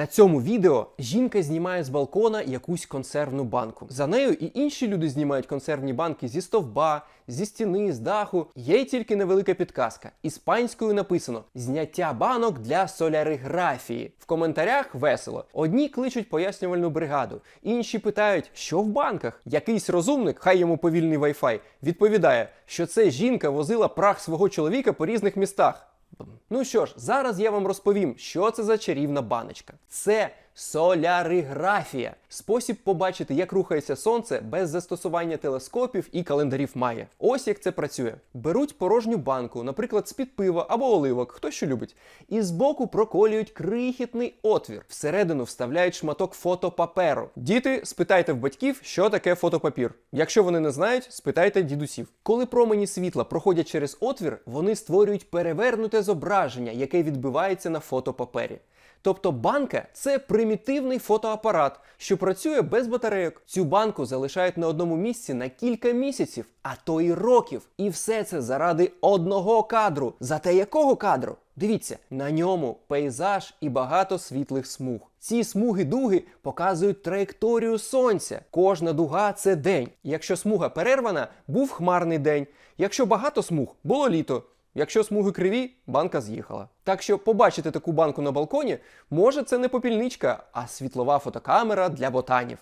На цьому відео жінка знімає з балкона якусь консервну банку. За нею і інші люди знімають консервні банки зі стовба, зі стіни, з даху. Є й тільки невелика підказка. Іспанською написано зняття банок для соляриграфії. В коментарях весело. Одні кличуть пояснювальну бригаду, інші питають, що в банках. Якийсь розумник, хай йому повільний вайфай, відповідає, що це жінка возила прах свого чоловіка по різних містах. Ну що ж, зараз я вам розповім, що це за чарівна баночка. Це соляриграфія. Спосіб побачити, як рухається сонце без застосування телескопів і календарів Майя. Ось як це працює. Беруть порожню банку, наприклад, з-під пива або оливок, хто що любить, і збоку проколюють крихітний отвір. Всередину вставляють шматок фотопаперу. Діти, спитайте в батьків, що таке фотопапір. Якщо вони не знають, спитайте дідусів. Коли промені світла проходять через отвір, вони створюють перевернуте зображення, яке відбивається на фотопапері. Тобто банка це примітивний фотоапарат, що працює без батарейок. Цю банку залишають на одному місці на кілька місяців, а то й років. І все це заради одного кадру. Зате якого кадру? Дивіться, на ньому пейзаж і багато світлих смуг. Ці смуги дуги показують траєкторію сонця. Кожна дуга це день. Якщо смуга перервана, був хмарний день. Якщо багато смуг, було літо. Якщо смуги криві, банка з'їхала. Так що побачити таку банку на балконі, може це не попільничка, а світлова фотокамера для ботанів.